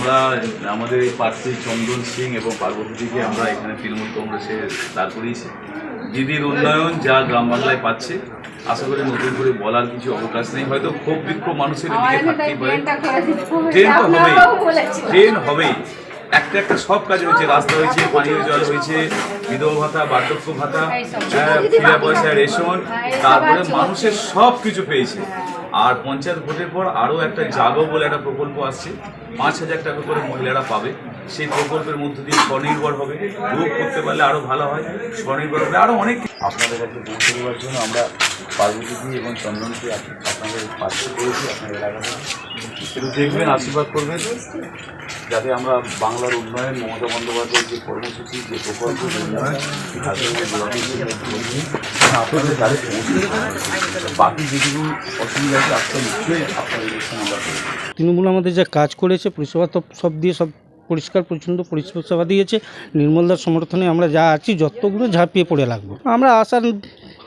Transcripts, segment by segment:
আমরা আমাদের এই প্রার্থী চন্দন সিং এবং পার্বতীকে আমরা এখানে তৃণমূল কংগ্রেসে দাঁড় করিয়েছি। দিদির উন্নয়ন যা গ্রাম বাংলায় পাচ্ছে আশা করি নতুন করে বলার কিছু অবকাশ নেই। হয়তো ক্ষোভ বিক্ষোভ মানুষের দিকে থাকতেই পারে। ট্রেন তো হবেই। ট্রেন হবেই। একটা একটা সব কাজ হয়েছে রাস্তা হয়েছে পানীয় জল হয়েছে বিধবা ভাতা বার্ধক্য ভাতা হ্যাঁ, ফিরা পয়সা রেশন তারপরে মানুষের সব কিছু পেয়েছে। আর পঞ্চায়েত ভোটের পর আরও একটা জাগো বলে একটা প্রকল্প আসছে। পাঁচ হাজার টাকা করে মহিলারা পাবে। সেই প্রকল্পের মধ্য দিয়ে স্বনির্ভর হবে। গ্রুপ করতে পারলে আরও ভালো হয় স্বনির্ভর হবে। আরও অনেক আপনাদের কাছে পৌঁছে দেওয়ার জন্য আমরা পার্বতীজি এবং চন্দনকে আপনাদের পাশে করেছি আপনার এলাকাতে। একটু দেখবেন আশীর্বাদ করবেন। যাতে আমরা বাংলার উন্নয়ন, মমতা বন্দ্যোপাধ্যায়ের যে কর্মসূচি, যে প্রকল্প আপনাদের তাদের বাকি যেটুকু অসুবিধা আছে, আজকে নিশ্চয়ই আমরা তৃণমূল আমাদের যা কাজ করেছে পরিষেবা তো সব দিয়ে সব পরিষ্কার পরিচ্ছন্ন পরিষেবা দিয়েছে। নির্মলদার সমর্থনে আমরা যা আছি, যতগুলো ঝাঁপিয়ে পড়ে লাগবো। আমরা আশার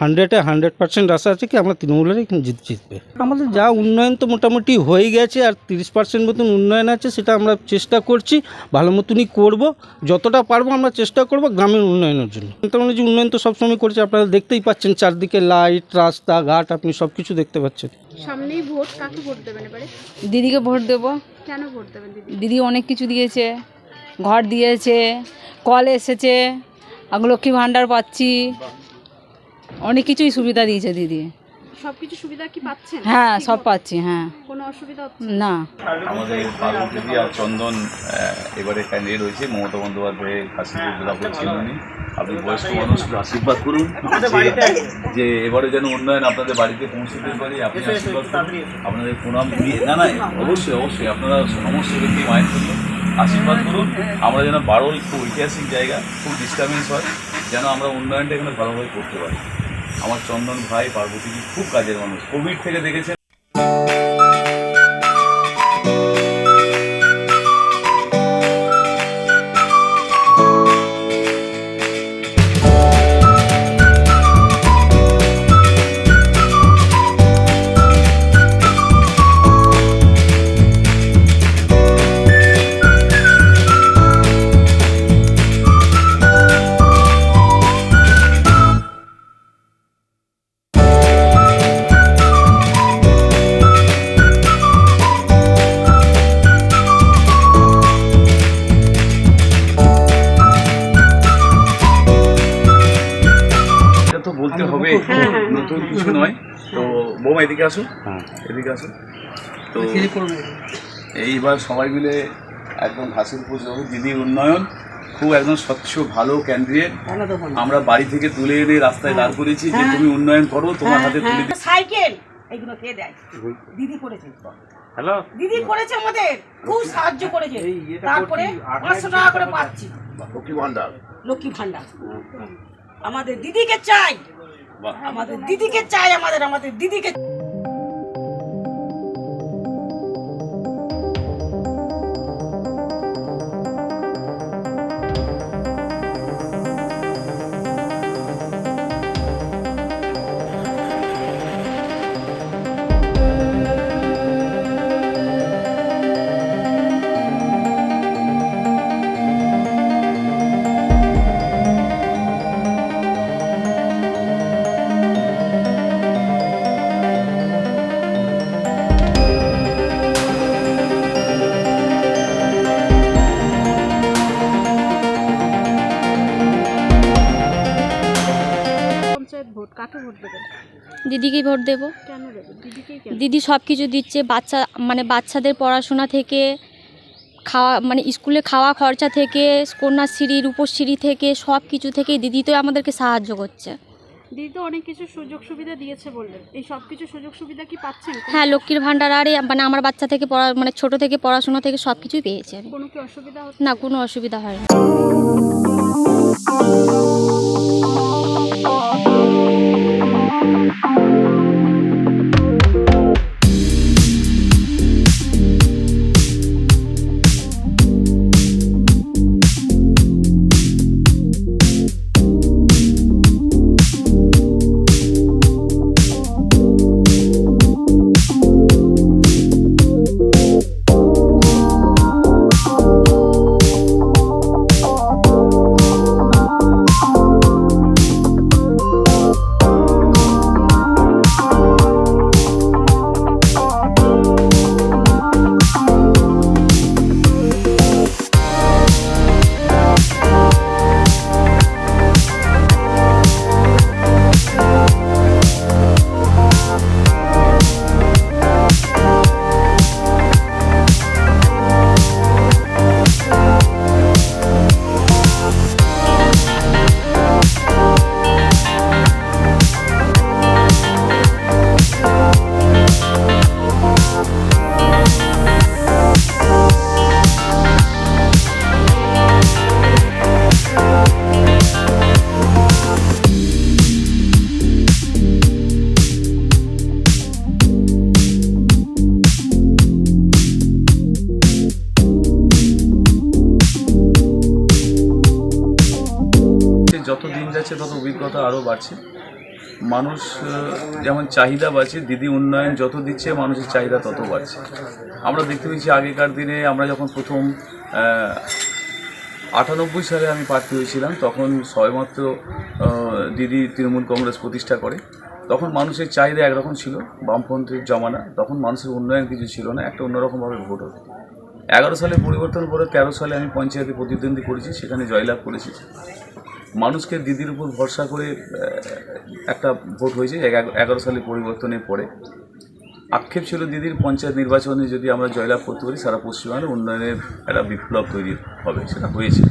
হান্ড্রেডে হান্ড্রেড পার্সেন্ট আশা আছে কি আমরা তৃণমূলেরই জিত জিতবে। আমাদের যা উন্নয়ন তো মোটামুটি হয়ে গেছে আর তিরিশ পার্সেন্ট মতন উন্নয়ন আছে সেটা আমরা চেষ্টা করছি ভালো মতনই করব। যতটা পারব আমরা চেষ্টা করব গ্রামের উন্নয়নের জন্য। তেমন যে উন্নয়ন তো সবসময় করছে আপনারা দেখতেই পাচ্ছেন চারদিকে লাইট রাস্তা ঘাট আপনি সব কিছু দেখতে পাচ্ছেন। সামনেই ভোট কাকে ভোট দেবেন এবারে? দিদিকে ভোট দেব। কেন ভোট দেবেন দিদি? দিদি অনেক কিছু দিয়েছে। ঘর দিয়েছে কল এসেছে লক্ষ্মী ভাণ্ডার পাচ্ছি। অনেক কিছুই সুবিধা দিয়েছে দিদি। সবকিছু সুবিধা কি পাচ্ছেন? হ্যাঁ সব পাচ্ছি হ্যাঁ। কোনো অসুবিধা না। আমাদের আর চন্দন এবারে ক্যান্ডিডেট হয়েছে। মমতা বন্দ্যোপাধ্যায়ের আপনি বয়স্ক মানুষ আশীর্বাদ করুন। যে- যে এবারে যেন উন্নয়ন আপনাদের বাড়িতে পৌঁছে দিতে পারি আপনি আশীর্বাদ করুন। আপনাদের প্রণাম দিয়ে না না অবশ্যই অবশ্যই। আপনারা সমস্ত ব্যক্তি মায়ের জন্য আশীর্বাদ করুন। আমরা যেন বারোল খুব ঐতিহাসিক জায়গা খুব ডিস্টার্বেন্স হয়। যেন আমরা উন্নয়নটা এখানে ভালোভাবে করতে পারি। আমার চন্দন ভাই পার্বতী খুব কাজের মানুষ। কোভিড থেকে দেখেছেন? এদিকে আসো তো এইবার সবাই মিলে একদম হাসির পুজো দিদির উন্নয়ন খুব একদম স্বচ্ছ ভালো ক্যান্ডিডেট আমরা বাড়ি থেকে তুলে এনে রাস্তায় দাঁড় করেছি যে তুমি উন্নয়ন করো তোমার হাতে তুলে দিই সাইকেল! এগুলো কে দেয়? দিদি করেছে। হ্যালো? দিদি করেছে আমাদের। খুব সাহায্য করেছে। তারপরে পাঁচশো টাকা করে পাচ্ছি। লক্ষ্মী ভান্ডার। লক্ষ্মী ভান্ডার। আমাদের দিদিকে চাই। বাহ। আমাদের দিদিকে চাই আমাদের আমাদের দিদিকে দিদিকেই ভোট দেব। দিদি সব কিছু দিচ্ছে বাচ্চা মানে বাচ্চাদের পড়াশোনা থেকে খাওয়া মানে স্কুলে খাওয়া খরচা থেকে কন্যাশ্রী রূপশ্রী থেকে সব কিছু থেকে দিদি তো আমাদেরকে সাহায্য করছে। দিদি তো অনেক কিছু সুযোগ সুবিধা দিয়েছে বললেন। এই সব কিছু সুযোগ সুবিধা কি পাচ্ছেন? হ্যাঁ লক্ষ্মীর ভাণ্ডার আরে মানে আমার বাচ্চা থেকে পড়া মানে ছোট থেকে পড়াশোনা থেকে সব কিছুই পেয়েছি। আমি কোনো কি অসুবিধা না কোনো অসুবিধা হয় না যত দিন যাচ্ছে, তত অভিজ্ঞতা আরও বাড়ছে। মানুষ যেমন চাহিদা বাড়ছে, দিদি উন্নয়ন যত দিচ্ছে, মানুষের চাহিদা তত বাড়ছে। আমরা দেখতে পেয়েছি আগেকার দিনে, আমরা যখন প্রথম আটানব্বই সালে আমি প্রার্থী হয়েছিলাম, তখন সবেমাত্র দিদি তৃণমূল কংগ্রেস প্রতিষ্ঠা করে। তখন মানুষের চাহিদা একরকম ছিল, বামপন্থীর জমানা। তখন মানুষের উন্নয়ন কিছু ছিল না, একটা অন্যরকমভাবে ভোট হতো। এগারো সালে পরিবর্তন করে তেরো সালে আমি পঞ্চায়েতে প্রতিদ্বন্দ্বী করেছি, সেখানে জয়লাভ করেছি। মানুষকে দিদির উপর ভরসা করে একটা ভোট হয়েছে এগা- এগারো সালে পরিবর্তনের পরে। আক্ষেপ ছিল দিদির পঞ্চায়েত নির্বাচনে যদি আমরা জয়লাভ করতে পারি, সারা পশ্চিমবঙ্গের উন্নয়নের একটা বিপ্লব তৈরি হবে, সেটা হয়েছে।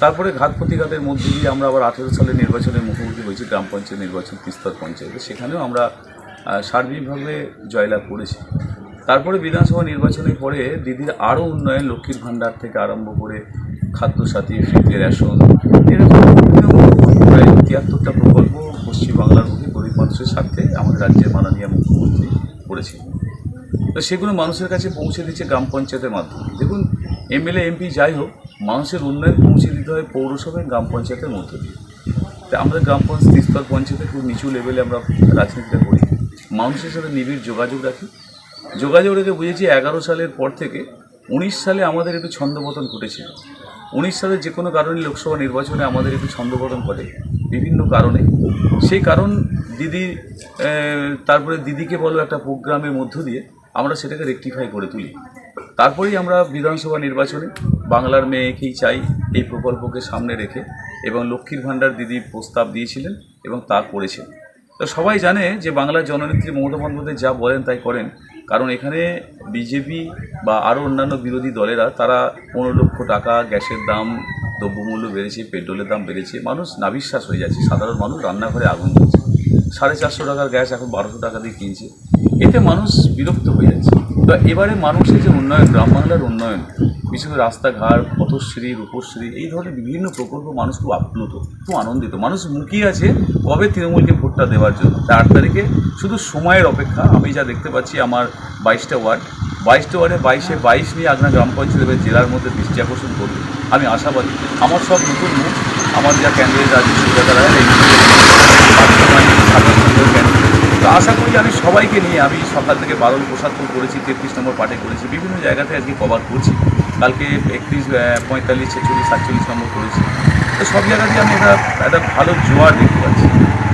তারপরে ঘাত প্রতিঘাতের মধ্য দিয়ে আমরা আবার আঠেরো সালে নির্বাচনের মুখোমুখি হয়েছি, গ্রাম পঞ্চায়েত নির্বাচন তিস্তর পঞ্চায়েতে। সেখানেও আমরা সার্বিকভাবে জয়লাভ করেছি। তারপরে বিধানসভা নির্বাচনের পরে দিদির আরও উন্নয়ন, লক্ষ্মীর ভাণ্ডার থেকে আরম্ভ করে খাদ্যসাথী, ফ্রিতে রেশন এরকম প্রায় তিয়াত্তরটা প্রকল্প পশ্চিমবাংলার মুখে গরিব মানুষের স্বার্থে আমাদের রাজ্যের মাননীয় মুখ্যমন্ত্রী করেছে তো সেগুলো মানুষের কাছে পৌঁছে দিচ্ছে গ্রাম পঞ্চায়েতের মাধ্যমে। দেখুন, এমএলএ, এমপি যাই হোক, মানুষের উন্নয়ন পৌঁছে দিতে হয় পৌরসভায়, গ্রাম পঞ্চায়েতের মধ্য দিয়ে। তো আমরা গ্রাম পঞ্চায়েত স্তর পঞ্চায়েতে খুব নিচু লেভেলে আমরা রাজনীতিটা করি। মানুষের সাথে নিবিড় যোগাযোগ রাখি। যোগাযোগ রেখে বুঝেছি এগারো সালের পর থেকে উনিশ সালে আমাদের একটু ছন্দপতন ঘটেছিল। উনিশ সালে যে কোনো কারণে লোকসভা নির্বাচনে আমাদের একটু ছন্দপতন ঘটে, বিভিন্ন কারণে। সেই কারণ দিদি তারপরে দিদিকে বলো একটা প্রোগ্রামের মধ্য দিয়ে আমরা সেটাকে রেকটিফাই করে তুলি। তারপরেই আমরা বিধানসভা নির্বাচনে বাংলার মেয়েকেই চাই এই প্রকল্পকে সামনে রেখে এবং লক্ষ্মীর ভাণ্ডার দিদি প্রস্তাব দিয়েছিলেন এবং তা করেছেন। তো সবাই জানে যে বাংলার জননেত্রী মমতা বন্দ্যোপাধ্যায় যা বলেন তাই করেন। কারণ এখানে বিজেপি বা আরও অন্যান্য বিরোধী দলেরা, তারা পনেরো লক্ষ টাকা গ্যাসের দাম, দ্রব্যমূল্য বেড়েছে, পেট্রোলের দাম বেড়েছে, মানুষ নাবিশ্বাস হয়ে যাচ্ছে, সাধারণ মানুষ রান্নাঘরে আগুন দিচ্ছে সাড়ে চারশো টাকার গ্যাস এখন বারোশো টাকা দিয়ে কিনছে। এতে মানুষ বিরক্ত হয়ে যাচ্ছে। তো এবারে মানুষের যে উন্নয়ন গ্রাম বাংলার উন্নয়ন, বিশেষ করে রাস্তাঘাট, পথশ্রী, রূপশ্রী, এই ধরনের বিভিন্ন প্রকল্প মানুষ খুব আপ্লুত, খুব আনন্দিত। মানুষ মুখিয়ে আছে কবে তৃণমূলকে ভোটটা দেওয়ার জন্য। চার তারিখে শুধু সময়ের অপেক্ষা, আমি যা দেখতে পাচ্ছি আমার বাইশটা ওয়ার্ড। বাইশটা ওয়ার্ডে বাইশে বাইশ নিয়ে আপনার গ্রাম পঞ্চায়েত এবার জেলার মধ্যে দৃষ্টি আকর্ষণ করবে। আমি আশাবাদী। আমার সব নতুন মুখ, আমার যা ক্যান্ডিডেট আছে সুবিধারা তো আশা করি আমি সবাইকে নিয়ে আমি সকাল থেকে বারণ প্রসাদপুর করেছি, তেত্রিশ নম্বর পার্টে করেছি, বিভিন্ন জায়গাতে আজকে কভার করছি। কালকে একত্রিশ পঁয়তাল্লিশ, ছেচল্লিশ, সাতচল্লিশ নম্বর করেছি। তো সব জায়গাতে আমি একটা একটা ভালো জোয়ার দেখতে পাচ্ছি।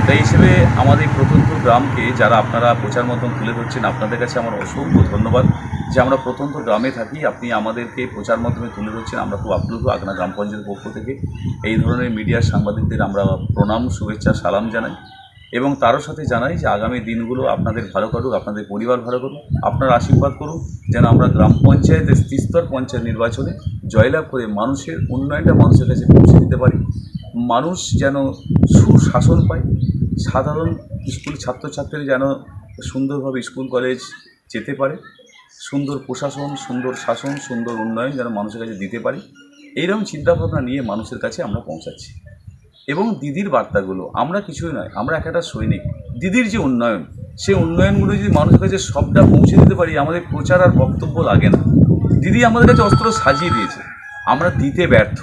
তাই হিসেবে আমাদের প্রত্যন্ত গ্রামকে যারা আপনারা প্রচার মাধ্যম তুলে ধরছেন, আপনাদের কাছে আমার অসংখ্য ধন্যবাদ যে আমরা প্রত্যন্ত গ্রামে থাকি, আপনি আমাদেরকে প্রচার মাধ্যমে তুলে ধরছেন। আমরা খুব আপ্লুত আগনা গ্রাম পঞ্চায়েতের পক্ষ থেকে। এই ধরনের মিডিয়ার সাংবাদিকদের আমরা প্রণাম, শুভেচ্ছা, সালাম জানাই। এবং তারও সাথে জানাই যে আগামী দিনগুলো আপনাদের ভালো করুক, আপনাদের পরিবার ভালো করুক, আপনার আশীর্বাদ করুন যেন আমরা গ্রাম পঞ্চায়েতের ত্রিস্তর পঞ্চায়েত নির্বাচনে জয়লাভ করে মানুষের উন্নয়নটা মানুষের কাছে পৌঁছে দিতে পারি। মানুষ যেন সুশাসন পায়, সাধারণ স্কুল ছাত্রছাত্রীরা যেন সুন্দরভাবে স্কুল কলেজ যেতে পারে, সুন্দর প্রশাসন, সুন্দর শাসন, সুন্দর উন্নয়ন যেন মানুষের কাছে দিতে পারি। এইরকম চিন্তাভাবনা নিয়ে মানুষের কাছে আমরা পৌঁছাচ্ছি। এবং দিদির বার্তাগুলো, আমরা কিছুই নয়, আমরা এক একটা সৈনিক। দিদির যে উন্নয়ন সেই উন্নয়নগুলো যদি মানুষের কাছে সবটা পৌঁছে দিতে পারি, আমাদের প্রচার আর বক্তব্য লাগে না। দিদি আমাদের কাছে অস্ত্র সাজিয়ে দিয়েছে। আমরা দিতে ব্যর্থ।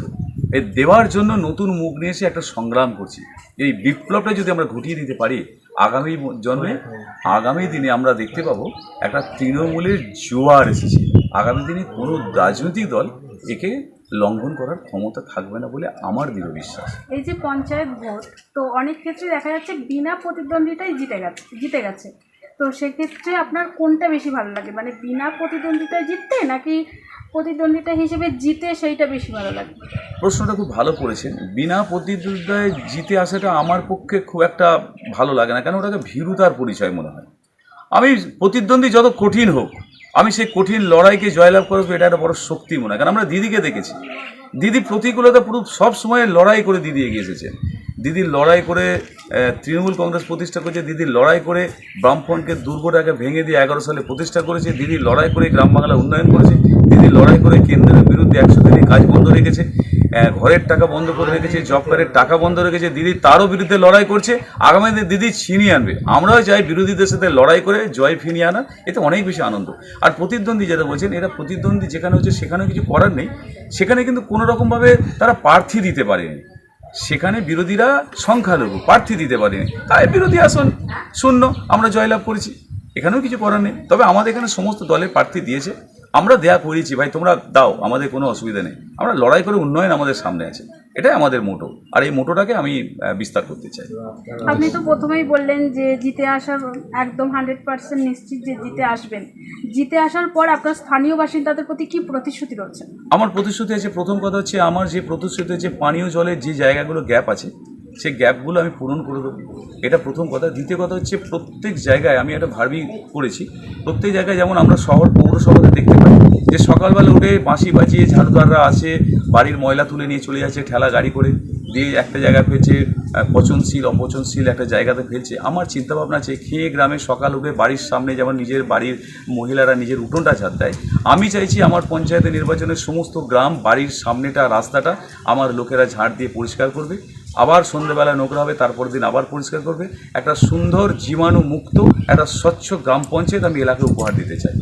এই দেওয়ার জন্য নতুন মুখ নিয়ে এসে একটা সংগ্রাম করছি। এই বিপ্লবটা যদি আমরা ঘটিয়ে দিতে পারি, আগামী জন্মে, আগামী দিনে আমরা দেখতে পাবো একটা তৃণমূলের জোয়ার এসেছে। আগামী দিনে কোনো রাজনৈতিক দল একে লঙ্ঘন করার ক্ষমতা থাকবে না বলে আমার দৃঢ় বিশ্বাস। এই যে পঞ্চায়েত ভোট তো অনেক ক্ষেত্রে দেখা যাচ্ছে বিনা প্রতিদ্বন্দ্বিতাই জিতে গেছে জিতে গেছে। তো সেক্ষেত্রে আপনার কোনটা বেশি ভালো লাগে? মানে বিনা প্রতিদ্বন্দ্বিতায় জিততে নাকি প্রতিদ্বন্দ্বিতা হিসেবে জিতে সেইটা বেশি ভালো লাগে? প্রশ্নটা খুব ভালো করেছেন। বিনা প্রতিদ্বন্দ্বিতায় জিতে আসাটা আমার পক্ষে খুব একটা ভালো লাগে না কেন? ওটাকে ভীরুতার পরিচয় মনে হয়। আমি প্রতিদ্বন্দ্বী যত কঠিন হোক আমি সেই কঠিন লড়াইকে জয়লাভ করব এটা একটা বড় শক্তি মনে হয়। কারণ আমরা দিদিকে দেখেছি। দিদি প্রতিকূলতা পুরো সব সময় লড়াই করে দিদি এগিয়ে এসেছেন দিদি লড়াই করে তৃণমূল কংগ্রেস প্রতিষ্ঠা করেছে, দিদি লড়াই করে বামফ্রন্টকে দুর্গটাকে ভেঙে দিয়ে এগারো সালে প্রতিষ্ঠা করেছে, দিদি লড়াই করে গ্রাম বাংলা উন্নয়ন করেছে, দিদি লড়াই করে কেন্দ্রের বিরুদ্ধে একশো দিনে কাজ বন্ধ রেখেছে ঘরের টাকা বন্ধ করে রেখেছে জব কার্ডের টাকা বন্ধ রেখেছে, দিদি তারও বিরুদ্ধে লড়াই করছে। আগামী দিনে দিদি ছিনিয়ে আনবে। আমরাও চাই বিরোধীদের সাথে লড়াই করে জয় ফিরিয়ে আনা এতে অনেক বেশি আনন্দ। আর প্রতিদ্বন্দ্বী যেটা বলছেন, এরা প্রতিদ্বন্দ্বী যেখানে হচ্ছে সেখানে কিছু করার নেই। সেখানে কিন্তু কোনো রকমভাবে তারা প্রার্থী দিতে পারেনি। সেখানে বিরোধীরা সংখ্যালঘু, প্রার্থী দিতে পারেনি। তাই বিরোধী আসন শূন্য, আমরা জয়লাভ করেছি। এখানেও কিছু করার নেই। তবে আমাদের এখানে সমস্ত দলের প্রার্থী দিয়েছে। আমরা দেয়া করেছি ভাই তোমরা দাও আমাদের কোনো অসুবিধা নেই। আমরা লড়াই করে উন্নয়ন আমাদের সামনে আছে। এটাই আমাদের মোটো। আর এই মোটোটাকে আমি বিস্তার করতে চাই। আপনি তো প্রথমেই বললেন যে জিতে আসার একদম হান্ড্রেড পার্সেন্ট নিশ্চিত যে জিতে আসবেন। জিতে আসার পর আপনার স্থানীয় বাসিন্দাদের প্রতি কি প্রতিশ্রুতি রয়েছে? আমার প্রতিশ্রুতি আছে প্রথম কথা হচ্ছে আমার যে প্রতিশ্রুতি হচ্ছে পানীয় জলের যে জায়গাগুলো গ্যাপ আছে সেই গ্যাপগুলো আমি পূরণ করে দেবো। এটা প্রথম কথা। দ্বিতীয় কথা হচ্ছে প্রত্যেক জায়গায় আমি একটা ভাবি করেছি। প্রত্যেক জায়গায় যেমন আমরা শহর, পৌরসভাতে দেখতে পাই যে সকালবেলা উঠে বাঁশি বাজিয়ে ঝাড়ুদাররা আসে, বাড়ির ময়লা তুলে নিয়ে চলে যাচ্ছে, ঠেলা গাড়ি করে দিয়ে একটা জায়গায় ফেলছে পচনশীল, অপচনশীল একটা জায়গাতে ফেলছে। আমার চিন্তাভাবনা আছে, খেয়ে গ্রামে সকাল উঠে বাড়ির সামনে যেমন নিজের বাড়ির মহিলারা নিজের উঠোনটা ঝাড় দেয়, আমি চাইছি আমার পঞ্চায়েতে নির্বাচনের সমস্ত গ্রাম, বাড়ির সামনেটা, রাস্তাটা আমার লোকেরা ঝাড় দিয়ে পরিষ্কার করবে। আবার সন্ধেবেলা নোংরা হবে তারপর দিন আবার পরিষ্কার করবে। একটা সুন্দর জীবাণুমুক্ত, একটা স্বচ্ছ গ্রাম পঞ্চায়েত আমি এলাকায় উপহার দিতে চাই।